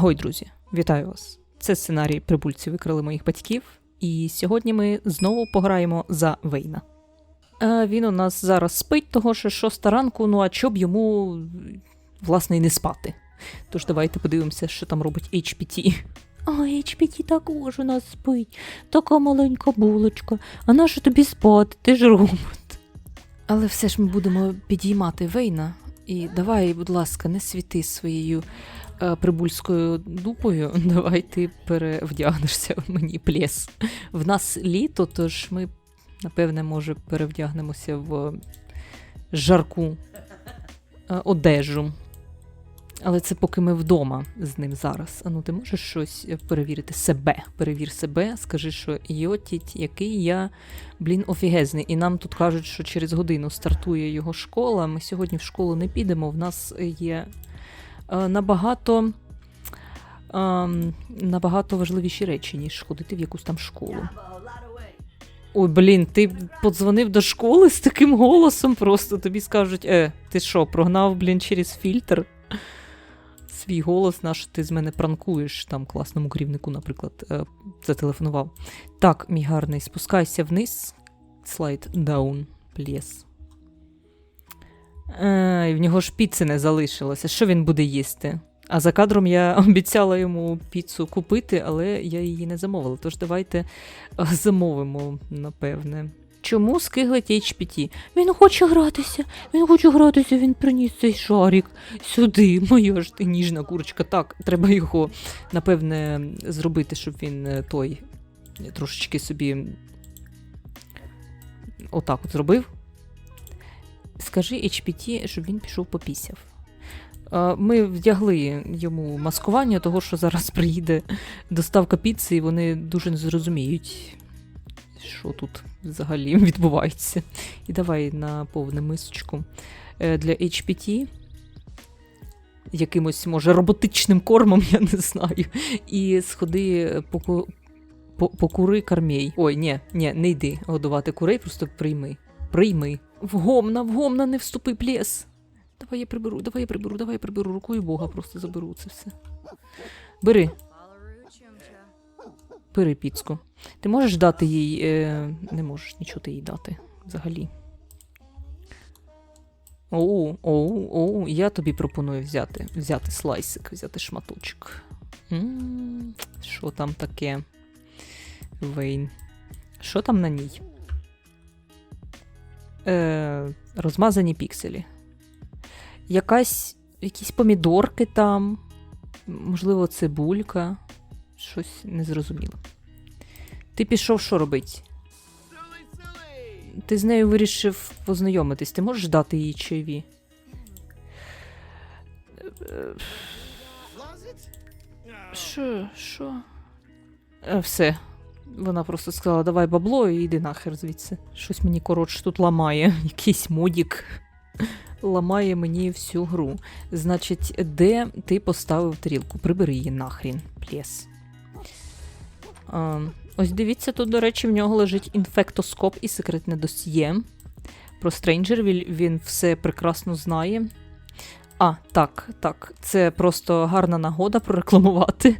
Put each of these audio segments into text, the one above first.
Агой, друзі, вітаю вас! Це сценарій Прибульці викрали моїх батьків, і сьогодні ми знову пограємо за Вейна. А він у нас зараз спить, того що шоста ранку, ну а чоб йому, власне, і не спати. Тож давайте подивимося, що там робить HPT. А HPT також у нас спить. Така маленька булочка. А нащо тобі спати? Ти ж робот. Але все ж ми будемо підіймати Вейна. І давай, будь ласка, не світи своєю е, прибульською дупою. Давай ти перевдягнешся мені плес. В нас літо, тож ми, напевне, може, перевдягнемося в жарку е, одежу. Але це поки ми вдома з ним зараз. А ну ти можеш щось е, перевірити себе. Перевір себе, скажи, що йотіть, який я, блін, офігезний. І нам тут кажуть, що через годину стартує його школа. Ми сьогодні в школу не підемо. В нас є е, набагато, е, набагато важливіші речі, ніж ходити в якусь там школу. Ой, блін, ти подзвонив до школи з таким голосом, просто тобі скажуть, е, ти що, прогнав, блін, через фільтр? Свій голос наш ти з мене пранкуєш там класному керівнику, наприклад, е, зателефонував. Так, мій гарний, спускайся вниз. Слайд down, please. Е, і в нього ж піци не залишилося. Що він буде їсти? А за кадром я обіцяла йому піцу купити, але я її не замовила. Тож давайте е, замовимо, напевне. Чому скиглить HPT? Він хоче гратися. Він хоче гратися, він приніс цей шарик сюди. Моя ж ти ніжна курочка. Так, треба його, напевне, зробити, щоб він е, той трошечки собі отак от зробив. Скажи HPT, щоб він пішов попісяв. Е, Ми вдягли йому маскування, того що зараз приїде доставка піци, і вони дуже не зрозуміють, що тут взагалі відбувається. І давай на повну мисочку Е, для HPT. Якимось, може, роботичним кормом, я не знаю. І сходи поку... по- покури кармій. Ой, ні, ні, не йди годувати курей, просто прийми. Прийми. Вгомна, вгомна, не вступи, плєс. Давай я приберу, давай я приберу, давай я приберу. Рукою Бога просто заберу це все. Бери, бери піцку. Ти можеш дати їй. Е... Не можеш нічого ти їй дати взагалі. Оу, оу, оу, я тобі пропоную взяти, взяти слайсик, взяти шматочок. Що там таке? Вейн. Що там на ній? Е, розмазані пікселі. Якась, якісь помідорки там. Можливо, цибулька. Щось незрозуміло. Ти пішов що робить? Ти з нею вирішив познайомитись. Ти можеш дати їй чайові? Е, Що? Що? Е, Все. Вона просто сказала, давай бабло і йди нахер звідси. Щось мені коротше тут ламає. Якийсь модік ламає мені всю гру. Значить, де ти поставив тарілку? Прибери її нахрін, плєс. Ось дивіться, тут, до речі, в нього лежить інфектоскоп і секретне досьє. Про Стрейнджервіль він все прекрасно знає. А, так, так. Це просто гарна нагода прорекламувати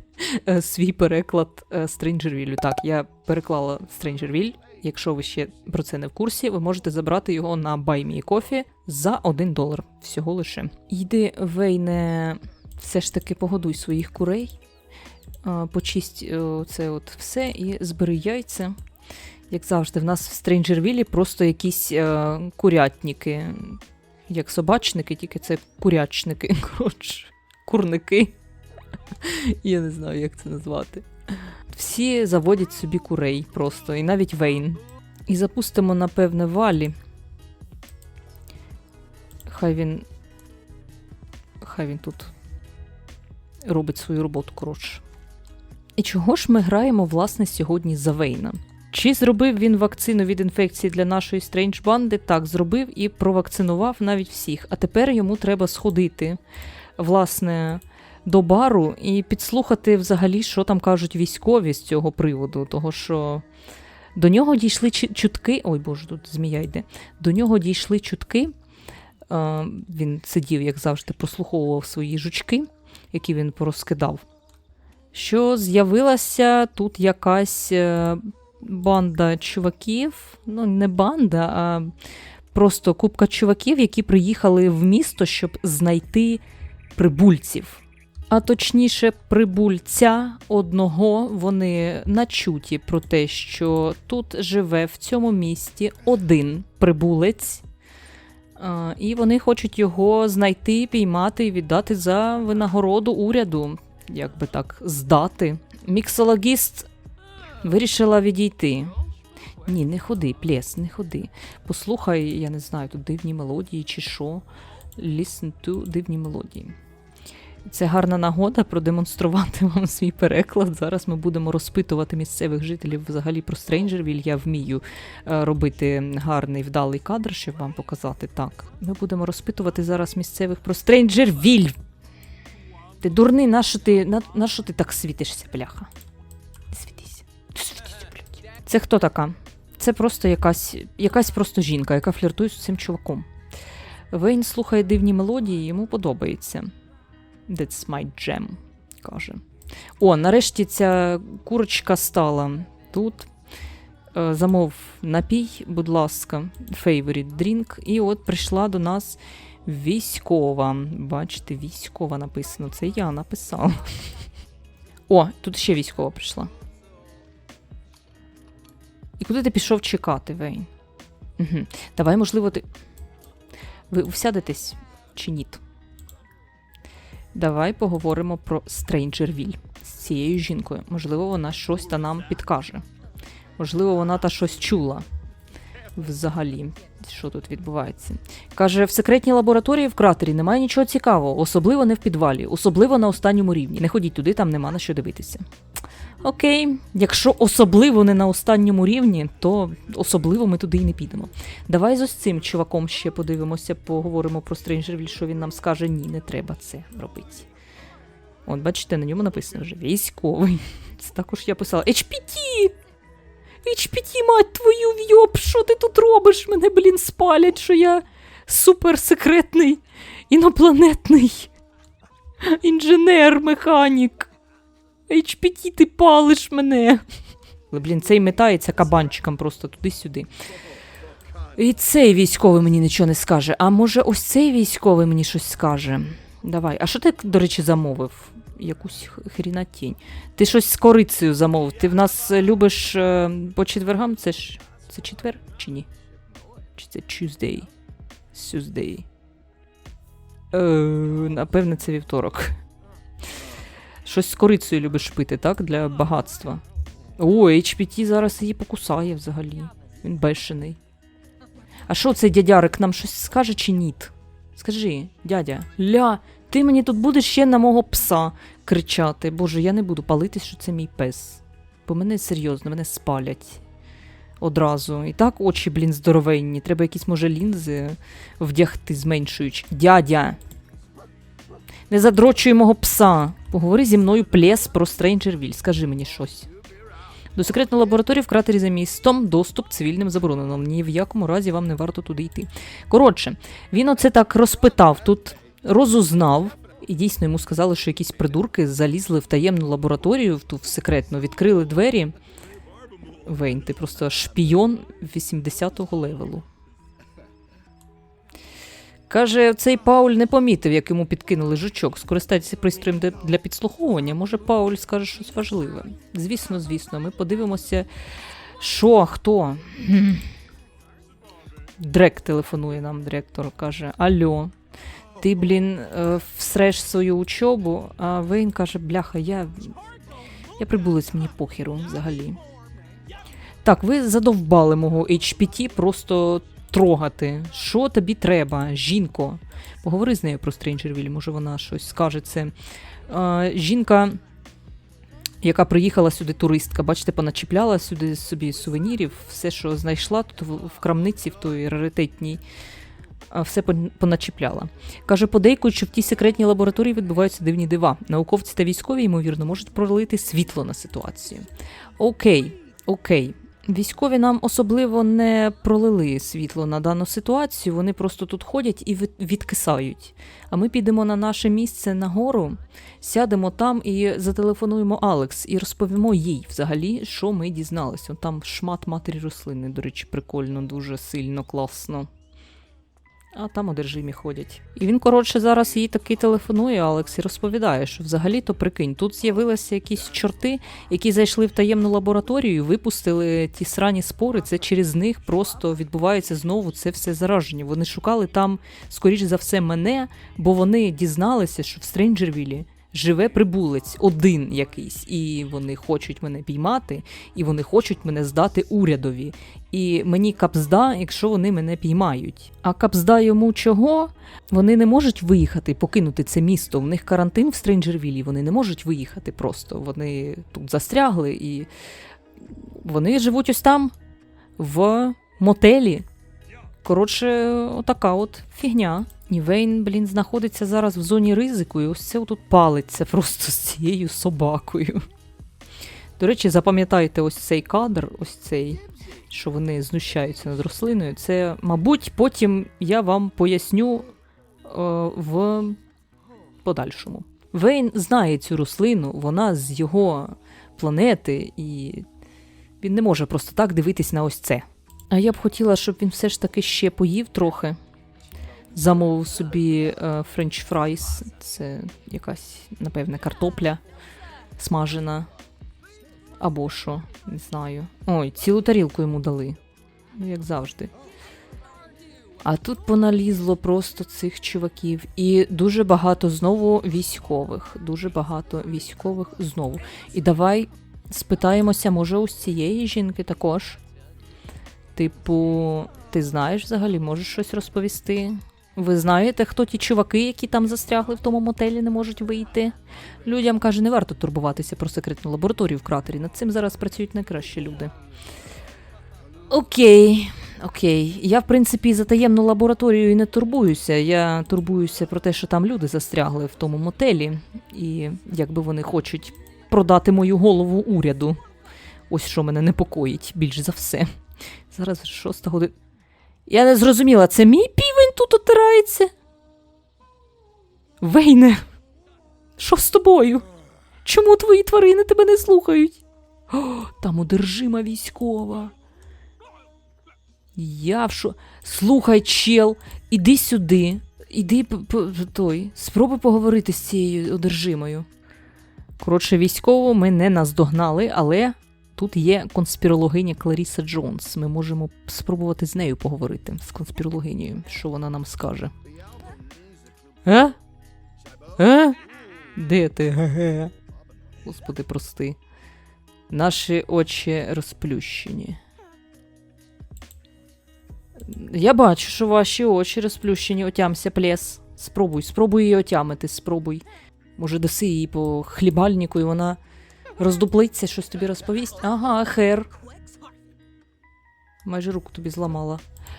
свій переклад е, Стрейнджервілю. Так, я переклала Стрейнджервіль. Якщо ви ще про це не в курсі, ви можете забрати його на BuyMeCoffee за 1 долар. Всього лише. Йди, Вейне, все ж таки погодуй своїх курей. Е, Почисть е, це от все і збери яйця. Як завжди, в нас в Стрейнджервілі просто якісь е, курятники, як собачники, тільки це курячники. Коротше, курники. Я не знаю, як це назвати. Всі заводять собі курей просто, і навіть Вейн. І запустимо, напевне, валі. Хай він. Хай він тут робить свою роботу, коротше. І чого ж ми граємо, власне, сьогодні за Вейна? Чи зробив він вакцину від інфекції для нашої стрендж банди? Так, зробив і провакцинував навіть всіх. А тепер йому треба сходити, власне, до бару і підслухати взагалі, що там кажуть військові з цього приводу. Того що до нього дійшли чутки. Ой боже, тут змія йде. До нього дійшли чутки. Е, він сидів, як завжди, прослуховував свої жучки які він порозкидав. Що з'явилася тут якась е, банда чуваків, ну, не банда, а просто купка чуваків, які приїхали в місто, щоб знайти прибульців. А точніше, прибульця одного вони начуті про те, що тут живе в цьому місті один прибулець, і вони хочуть його знайти, піймати і віддати за винагороду уряду, як би так, здати. Міксологіст вирішила відійти. Ні, не ходи, плес, не ходи. Послухай, я не знаю, тут дивні мелодії чи що. Listen to дивні мелодії. Це гарна нагода продемонструвати вам свій переклад. Зараз ми будемо розпитувати місцевих жителів взагалі про Стрейнджервіль. Я вмію е, робити гарний вдалий кадр, щоб вам показати так. Ми будемо розпитувати зараз місцевих про Стрейнджервіль. Ти дурний, на що ти, на, на що ти так світишся, бляха? Світися. Світися, блядь. Це хто така? Це просто якась, якась просто жінка, яка фліртує з цим чуваком. Вейн слухає дивні мелодії, йому подобається. That's my jam, каже. О, нарешті ця курочка стала тут. Е, Замов напій, будь ласка, favorite drink. І от прийшла до нас військова. Бачите, військова написано. Це я написала. О, тут ще військова прийшла. І куди ти пішов чекати, Вейн? Угу. Давай, можливо, ти. Ви всядетесь чи ні? Давай поговоримо про Стрейнджервіль з цією жінкою. Можливо, вона щось та нам підкаже. Можливо, вона та щось чула. Взагалі, що тут відбувається? Каже, в секретній лабораторії в кратері немає нічого цікавого, особливо не в підвалі, особливо на останньому рівні. Не ходіть туди, там нема на що дивитися. Окей, якщо особливо не на останньому рівні, то особливо ми туди і не підемо. Давай з ось цим чуваком ще подивимося, поговоримо про Стрейнджервіль, що він нам скаже: ні, не треба це робити. От, бачите, на ньому написано вже військовий. Це також я писала. HPT! HPT, мать твою вйоб, що ти тут робиш? Мене, блін, спалять, що я суперсекретний інопланетний інженер, механік. HPT, ти палиш мене. Але, блін, цей метається кабанчиком просто туди-сюди. І цей військовий мені нічого не скаже. А може, ось цей військовий мені щось скаже. Давай. А що ти, до речі, замовив? Якусь х- хрінатінь. Ти щось з корицею замовив. Ти в нас е, любиш е, по четвергам? Це ж. Це четвер чи ні? Чи це Tuesday? Tuesday. Е, напевне, це вівторок. Щось з корицею любиш пити, так? Для багатства. О, HPT зараз її покусає взагалі. Він бешений. А що цей дядярик нам щось скаже чи ніт? Скажи, дядя, ля, ти мені тут будеш ще на мого пса кричати. Боже, я не буду палитись, що це мій пес. Бо мене серйозно, мене спалять одразу. І так очі, блін, здоровенні. Треба якісь, може, лінзи вдягти, зменшуючи. Дядя. Не задрочуй мого пса. Поговори зі мною плес про Стрейнджервіль. Скажи мені щось. До секретної лабораторії в кратері за містом доступ цивільним заборонено. Ні в якому разі вам не варто туди йти. Коротше, він оце так розпитав тут, розузнав, і дійсно йому сказали, що якісь придурки залізли в таємну лабораторію, в ту в секретну, відкрили двері. Вейн, ти просто шпійон 80-го левелу. Каже, цей Пауль не помітив, як йому підкинули жучок. Скористайтеся пристроєм для підслуховування. Може, Пауль скаже щось важливе. Звісно, звісно, ми подивимося, що, хто. Дрек телефонує нам, директор, каже: Алло, ти, блін, е, всреш свою учобу, а Вейн каже, бляха, я. Я прибулець мені похеру взагалі. Так, ви задовбали мого HPT просто трогати. Що тобі треба, жінко? Поговори з нею про Стрейнджервіль, може вона щось скаже. Це е, жінка, яка приїхала сюди, туристка, бачите, поначіпляла сюди собі сувенірів, все, що знайшла тут в крамниці, в той раритетній. Все поначіпляла. Каже, подейкують, що в тій секретній лабораторії відбуваються дивні дива. Науковці та військові, ймовірно, можуть пролити світло на ситуацію. Окей, окей. Військові нам особливо не пролили світло на дану ситуацію, вони просто тут ходять і від- відкисають. А ми підемо на наше місце на гору, сядемо там і зателефонуємо Алекс і розповімо їй взагалі, що ми дізналися. Там шмат матері рослини, до речі, прикольно, дуже сильно, класно. А там одержимі ходять. І він, коротше, зараз їй таки телефонує, Алекс, і розповідає, що взагалі-то прикинь, тут з'явилися якісь чорти, які зайшли в таємну лабораторію, випустили ті срані спори. Це через них просто відбувається знову це все зараження. Вони шукали там, скоріш за все, мене, бо вони дізналися, що в Стрейнджервілі живе прибулець, один якийсь, і вони хочуть мене піймати, і вони хочуть мене здати урядові. І мені капзда, якщо вони мене піймають. А капзда йому чого? Вони не можуть виїхати, покинути це місто. В них карантин в Стрейнджервілі, вони не можуть виїхати просто. Вони тут застрягли і вони живуть ось там, в мотелі. Коротше, отака от фігня. І Вейн, блін, знаходиться зараз в зоні ризику, і ось це тут палиться просто з цією собакою. До речі, запам'ятайте ось цей кадр, ось цей, що вони знущаються над рослиною. Це, мабуть, потім я вам поясню е, в подальшому. Вейн знає цю рослину, вона з його планети, і він не може просто так дивитись на ось це. А я б хотіла, щоб він все ж таки ще поїв трохи. Замовив собі френч фрайс. Це якась, напевне, картопля смажена. Або що, не знаю. Ой, цілу тарілку йому дали. Ну, як завжди. А тут поналізло просто цих чуваків. І дуже багато знову військових. Дуже багато військових знову. І давай спитаємося, може, у цієї жінки також. Типу, ти знаєш взагалі, можеш щось розповісти? Ви знаєте, хто ті чуваки, які там застрягли в тому мотелі, не можуть вийти? Людям каже, не варто турбуватися про секретну лабораторію в кратері. Над цим зараз працюють найкращі люди. Окей, окей. Я, в принципі, за таємну лабораторію і не турбуюся. Я турбуюся про те, що там люди застрягли в тому мотелі, і якби вони хочуть продати мою голову уряду. Ось що мене непокоїть більш за все. Зараз шоста година. Я не зрозуміла, це мій півень тут отирається? Вейне, що з тобою? Чому твої тварини тебе не слухають? О, там одержима військова. Я в шо... Слухай, чел, іди сюди. Іди той. Спробуй поговорити з цією одержимою. Коротше, військову ми не наздогнали, але тут є конспірологиня Кларіса Джонс. Ми можемо спробувати з нею поговорити, з конспірологинею, що вона нам скаже. А? А? Де ти? Господи, прости. Наші очі розплющені. Я бачу, що ваші очі розплющені, отямся, плес. Спробуй, спробуй її отямити, спробуй. Може, даси їй по хлібальнику, і вона роздуплиться, щось тобі розповість. Ага, хер. Майже руку тобі зламала.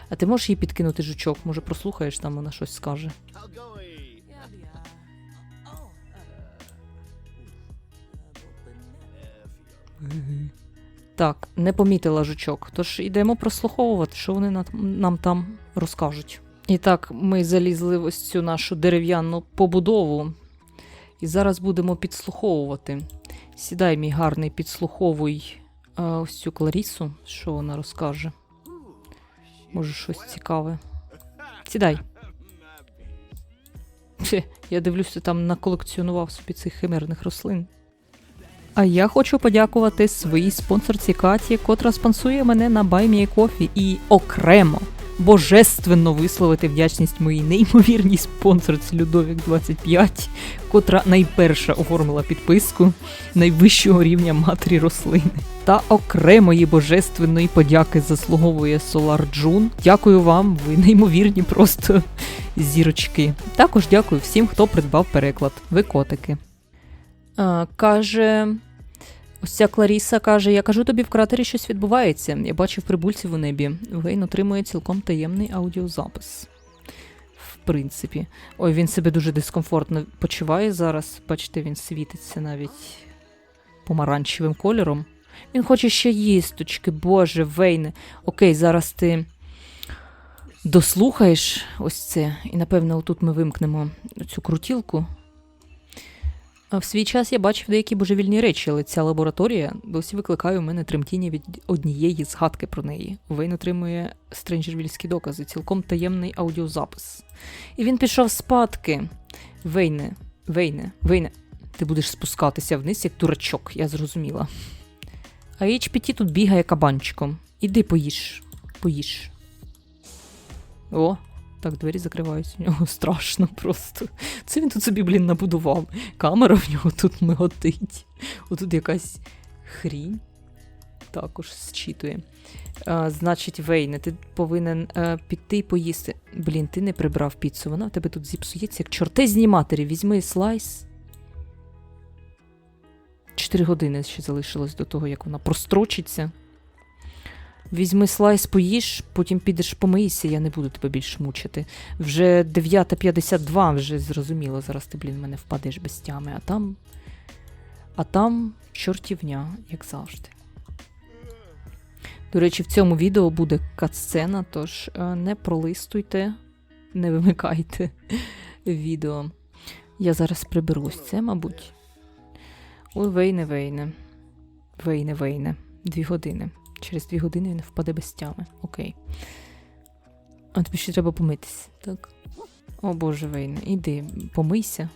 А ти можеш їй підкинути жучок? Може, прослухаєш, там вона щось скаже. Так, не помітила жучок. Тож йдемо прослуховувати, що вони нам там розкажуть. І так, ми залізли в ось цю нашу дерев'яну побудову. І зараз будемо підслуховувати. Сідай, мій гарний, підслуховуй е, ось цю Кларісу, що вона розкаже. Може, щось цікаве. Сідай. Я дивлюся, там наколекціонував собі цих химерних рослин. А я хочу подякувати своїй спонсорці Каті, котра спонсує мене на BuyMeACoffee і окремо божественно висловити вдячність моїй неймовірній спонсорці Людовік 25, котра найперша оформила підписку найвищого рівня матері рослини. Та окремої божественної подяки заслуговує Solar June. Дякую вам, ви неймовірні просто зірочки. Також дякую всім, хто придбав переклад. Ви котики. А, каже. Ось ця Кларіса каже: Я кажу тобі, в кратері щось відбувається. Я бачив прибульців у небі. Вейн отримує цілком таємний аудіозапис. В принципі. Ой, він себе дуже дискомфортно почуває зараз. Бачите, він світиться навіть помаранчевим кольором. Він хоче ще їсточки, боже, Вейне. Окей, зараз ти дослухаєш ось це, і напевно, отут ми вимкнемо цю крутілку. В свій час я бачив деякі божевільні речі, але ця лабораторія досі викликає у мене тремтіння від однієї згадки про неї. Вейн отримує стренджервільські докази, цілком таємний аудіозапис. І він пішов спадки. Вейне, Вейне, Вейне, ти будеш спускатися вниз, як дурачок, я зрозуміла. А HPT тут бігає кабанчиком. Іди поїж, поїж. О, так, двері закриваються. У нього страшно просто. Це він тут собі, блін, набудував. Камера в нього тут миготить. Отут якась хрінь також зчитує. А, значить, Вейне, ти повинен е, піти і поїсти. Блін, ти не прибрав піцу, вона в тебе тут зіпсується, як чортезні матері. Візьми слайс. Чотири години ще залишилось до того, як вона прострочиться. Візьми слайс, поїж, потім підеш помийся, я не буду тебе більше мучити. Вже 9.52, вже зрозуміло, зараз ти, блін, мене впадеш без тями, а там. А там чортівня, як завжди. До речі, в цьому відео буде катсцена, тож е, не пролистуйте, не вимикайте відео. Я зараз приберусь. Це, мабуть. Ой, вейне, вейне. Вейне, вейне. Дві години. Через дві години він впаде без тями. Окей. А тобі ще треба помитись, так? О боже, Вейне, іди, помийся.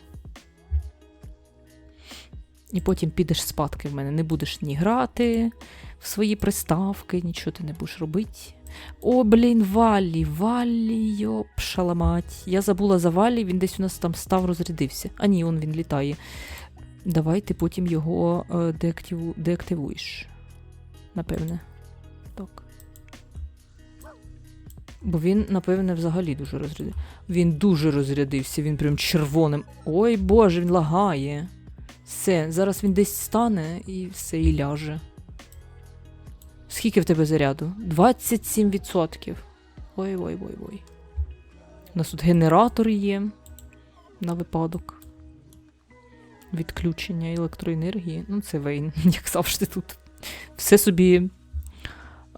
І потім підеш спадки в мене. Не будеш ні грати в свої приставки, нічого ти не будеш робити. О, блін, Валлі, Валлі, йоп, шаламать. Я забула за Валлі, він десь у нас там став, розрядився. А ні, он він літає. Давай ти потім його е, деактиву... деактивуєш. Напевне. Так. Бо він, напевне, взагалі дуже розрядився. Він дуже розрядився, він прям червоним. Ой Боже, він лагає. Все, зараз він десь стане і все, і ляже. Скільки в тебе заряду? 27%. Ой-ой-ой-ой. У нас тут генератор є на випадок відключення електроенергії. Ну, це Вейн, як завжди тут. Все собі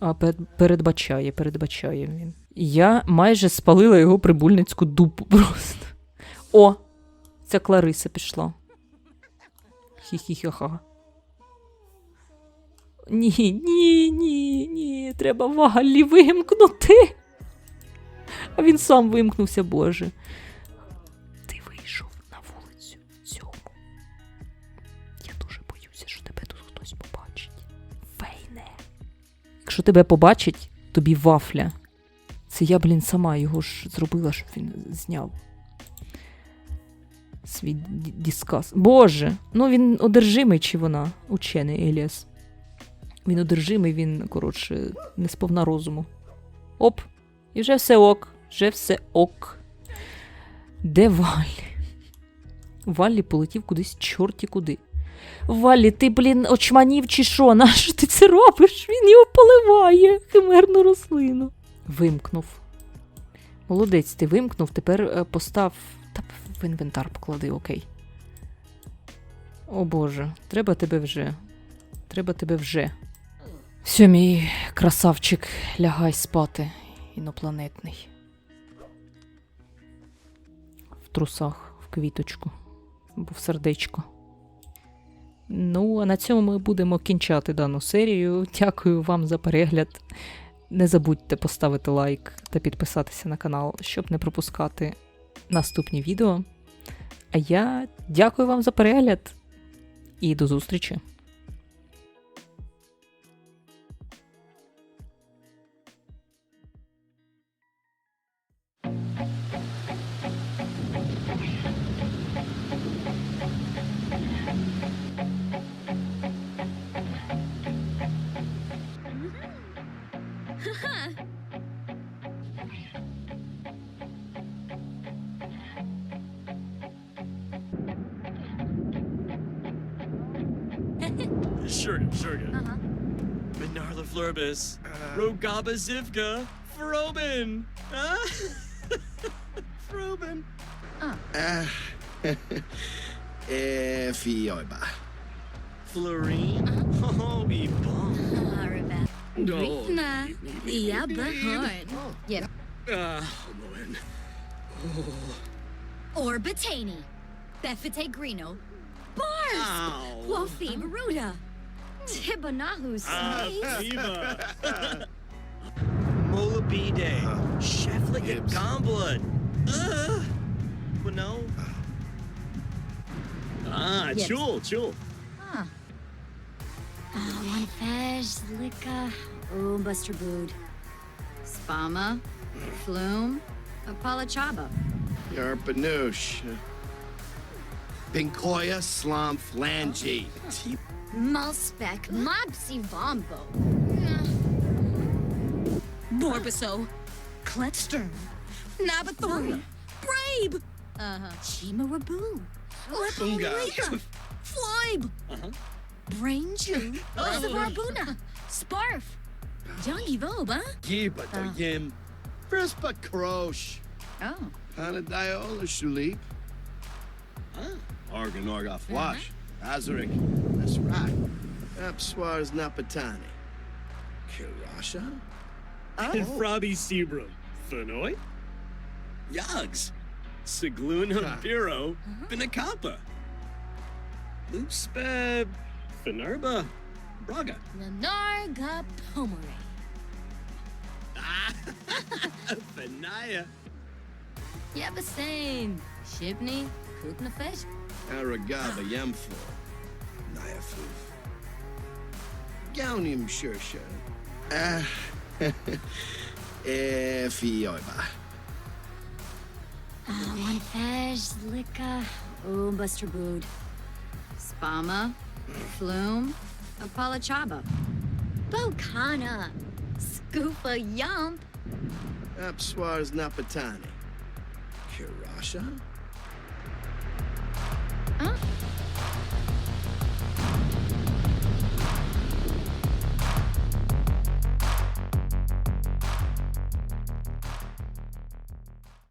а, передбачає, передбачає він. Я майже спалила його прибульницьку дупу просто. О! Ця Клариса пішла. Хі-хі-ха-ха. Ні, ні, ні, ні, треба Валі вимкнути. А він сам вимкнувся, Боже. Якщо тебе побачить, тобі вафля. Це я, блін, сама його ж зробила, щоб він зняв. Свій ді- дискас. Боже, ну він одержимий чи вона, учений Еліас. Він одержимий, він, коротше, не сповна розуму. Оп, і вже все ок, вже все ок. Де Валлі? Валлі полетів кудись чорті куди. Валлі, ти, блін, очманів чи що? Нащо ти це робиш? Він його поливає, химерну рослину. Вимкнув. Молодець, ти вимкнув, тепер е, постав. Та в інвентар поклади, окей. О Боже, треба тебе вже. Треба тебе вже. Все, мій красавчик, лягай спати, інопланетний. В трусах, в квіточку, або в сердечко. Ну, а на цьому ми будемо кінчати дану серію. Дякую вам за перегляд. Не забудьте поставити лайк та підписатися на канал, щоб не пропускати наступні відео. А я дякую вам за перегляд і до зустрічі! sure, sure. Uh huh. Minarla Florbis, uh, Rogaba Zivka, Frobin. Huh? Frobin. Ah. Uh. Ah. Ah. Efioiba. Eh, uh-huh. Florine? Uh -huh. Oh, Yvonne. Go. Rikna. Yabbahorn. Yep. Uh, Homoen. Oh. Or Batani. Befete Grino. Bars! Wofi Maruda. Tibanahu Sneeze. Mola B Day. And Gomblin. Uh, but no. Ah, yep. chul, chul. Huh. Oh, one fez, liquor. Oh, Buster Bood. Spama. Flume. Apalachaba. Yarpanoosh. Pinkoya Slum Flangy. Malspec. Mopsy Vombo. Borbaso. Kletstern. Nabathorn. Brabe. Uh-huh. Chimarabu. Lepalika. Floib. Uh-huh. Brain Chew. Jolly Bob, ha? Gib a to jim. Prespa krosh. Oh. Panadiola olashulip. Huh? Argan orga. Azarik. That's right. Apswar's napatani. Kirasha? Oh. And Frobby Sebrum. Fenoy? Yags. Sigloon Hampiro. Binacapa. Uh-huh. Luspeb, Finarba. Braga. Nanarga Pomeray. Fenaya. Yabasane. Shibney. Kuknafish. Aragava Yamfo. Nyafuf. Gaunim Shersha. Ah. Efioiba. Ah. Eh, ah, one Fej, Lika. Oh, Buster Bood. Spama. Hmm. Flume. Apalachaba. Bokana. Goofa Yump. Apswar's Napatani. Kirasha? Huh?